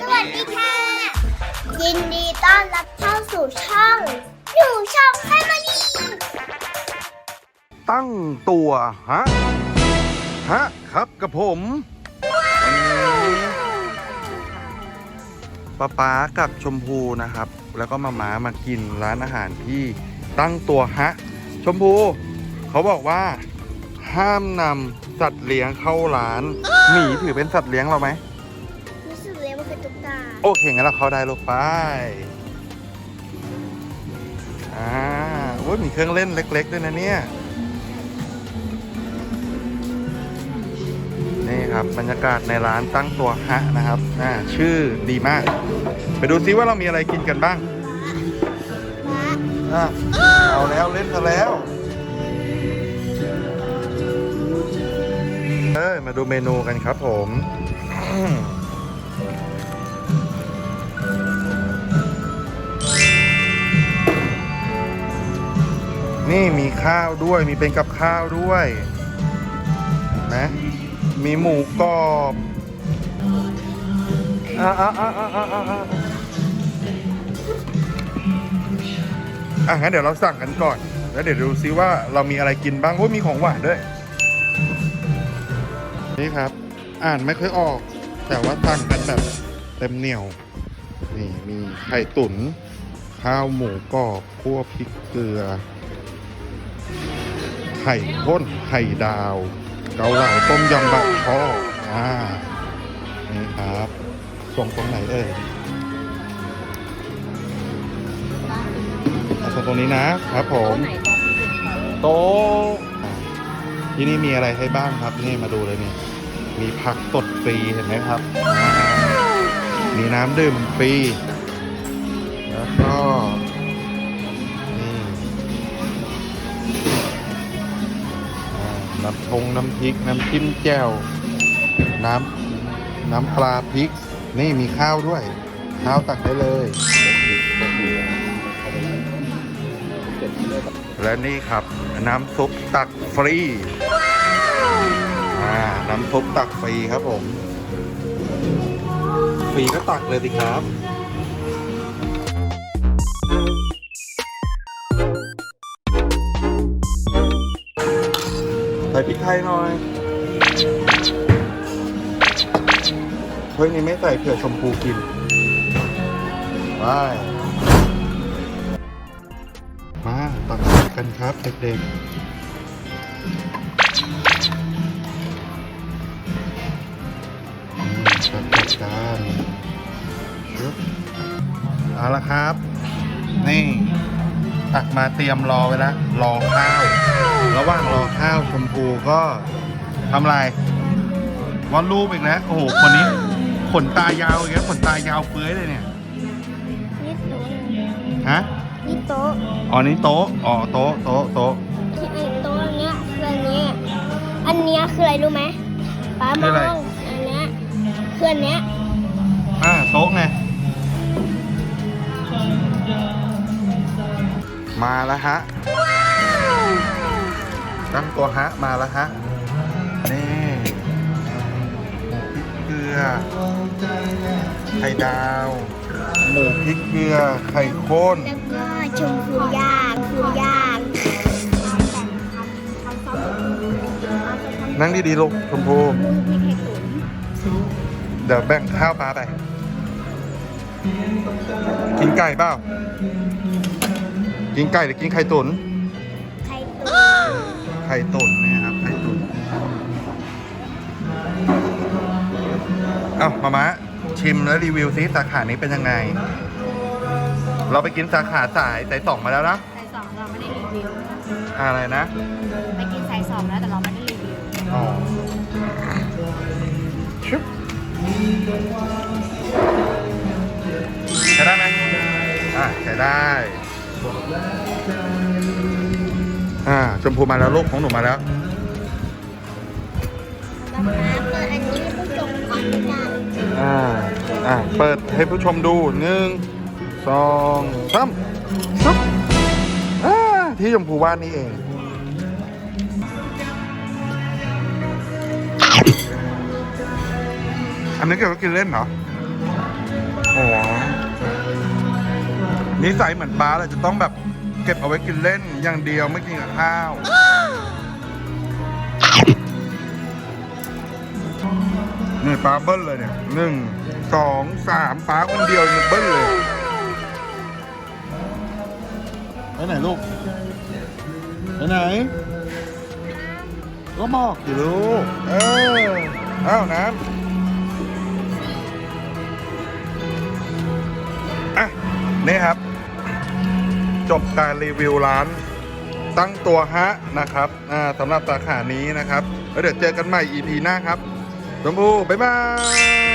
สวัสดีค่ะ ยินดีต้อนรับเข้าสู่ช่องหนูช่องแฟมิลี่ตั้งตัวฮะฮะครับกับผมวันนี้ป๊าป๊ากับชมพูนะครับ แล้วก็มาม้ามากินร้านอาหารที่ตั้งตัวฮะ ชมพูเขาบอกว่า ห้ามนำสัตว์เลี้ยงเข้าร้านหมีถือเป็นสัตว์เลี้ยงเราไหม โอเคงั้นเราเข้าได้ลูกไปอ่าโอ้ยมีเครื่องเล่นเล็ก ๆ ด้วยนะเนี่ย นี่ครับบรรยากาศในร้านตั้งตัวฮะนะครับอ่าชื่อดีมาก ไปดูซิว่าเรามีอะไรกินกันบ้างม้าอะเอาแล้วเล่นซะแล้ว เอ้ยมาดูเมนูกันครับผม นี่มีข้าวด้วยมีเป็นกับข้าวด้วยนะมีหมูกรอบอ่าอ่าอ่าอ่าอ่าอ่าอะงั้นเดี๋ยวเราสั่งกันก่อน แล้วเดี๋ยวดูซิว่าเรามีอะไรกินบ้างโอ้ยมีของหวานด้วย นี่ครับ อ่านไม่ค่อยออก แต่ว่าสั่งกันแบบเต็มเหนียว นี่มีไข่ตุ๋นข้าวหมูกรอบคั่วพริกเกลือ ไข่ข้นไข่ดาว เกาเหลาต้มยำบักช่ออ่านี่ครับส่งตรงไหนเอ่ยส่งตรงนี้นะครับผม โต๊ะที่นี่มีอะไรให้บ้างครับ นี่มาดูเลยนี่ มีผักสดฟรีเห็นไหมครับ มีน้ำดื่มฟรี แล้วก็ น้ำชงน้ำพริก น้ำจิ้มแจ่วน้ำน้ำปลาพริก นี่มีข้าวด้วย ข้าวตักได้เลย และนี่ครับ น้ำซุปตักฟรีอ่าน้ำซุปตักฟรีครับผม ฟรีก็ตักเลยสิครับ ส่พริกไทยหน่อยเฮ้ยนี่ไม่ใส่เผื่อชมพูกินไปมาตักกันครับเด็กๆอืมตักตักกันเอาละครับ นี่ตักมาเตรียมรอไว้แล้วรอข้าว ระหว่างรอข้าวชมพูก็ทำอะไรวาดรูปอีกแล้วโอ้โหคนนี้ขนตายาวอีกแล้วขนตายาวเฟื้อยเลยเนี่ยนี่โต๊ะฮะนี่โต๊ะอ๋อนี่โต๊ะอ๋อโต๊ะโต๊ะโต๊ะที่ไอ้โต๊ะอันเนี้ยคืออันเนี้ยอันเนี้ยคืออะไรรู้ไหมป้ามองอันเนี้ยคืออันเนี้ยอ่าโต๊ะไงมาแล้วฮะ ตั้งตัวฮะมาแล้วฮะ นี่หมูพริกเกลือ ไข่ดาว หมูพริกเกลือ ไข่ข้น แล้วก็ชมพูย่างฟูย่างนั่งดีๆลูกชมพูมูพริกไข่ตุ๋นเดี๋ยวแบ่งข้าวปลาไป กินไก่เปล่า กินไก่หรือกินไข่ตุ๋นไข่ตุ๋น ไข่ตุ๋นนะครับไข่ตุ๋นเอ้ามามาชิมแล้วรีวิวซิสาขานี้เป็นยังไง เราไปกินสาขาสายสายสองมาแล้วนะสายสองเราไม่ได้รีวิวอะไรนะ ไปกินสายสองแล้วแต่เราไม่ได้รีวิวอ๋อชุบใช้ได้ไหมอ่าใช้ได้ อ่าชมพูมาแล้วลูกของหนูมาแล้วป๊าป๊าเปิดอันนี้ให้ผู้ชมฟังกันอ่าอ่าเปิดให้ผู้ชมดูหนึ่งสองสามชุบอ่าที่ชมพูวาดนี่เอง อันนี้เกี่ยวกับกินเล่นเหรอโอ้โหนิสัยเหมือนป้าเลยจะต้องแบบ เก็บเอาไว้กินเล่นอย่างเดียวไม่กินกับข้าว นี่ป้าเบิ้ลเลยเนี่ยหนึ่งสองสามป้าคนเดียวเนี่ยเบิ้ลเลยไปไหนลูกไปไหน ก็บอกอยู่ลูกเอออ้าวน้ำอะนี่ครับ จบการรีวิวร้าน ตั้งตัวฮะนะครับสำหรับสาขานี้นะครับแล้วเดี๋ยวเจอกันใหม่ EP หน้าครับชมพูบ๊ายบาย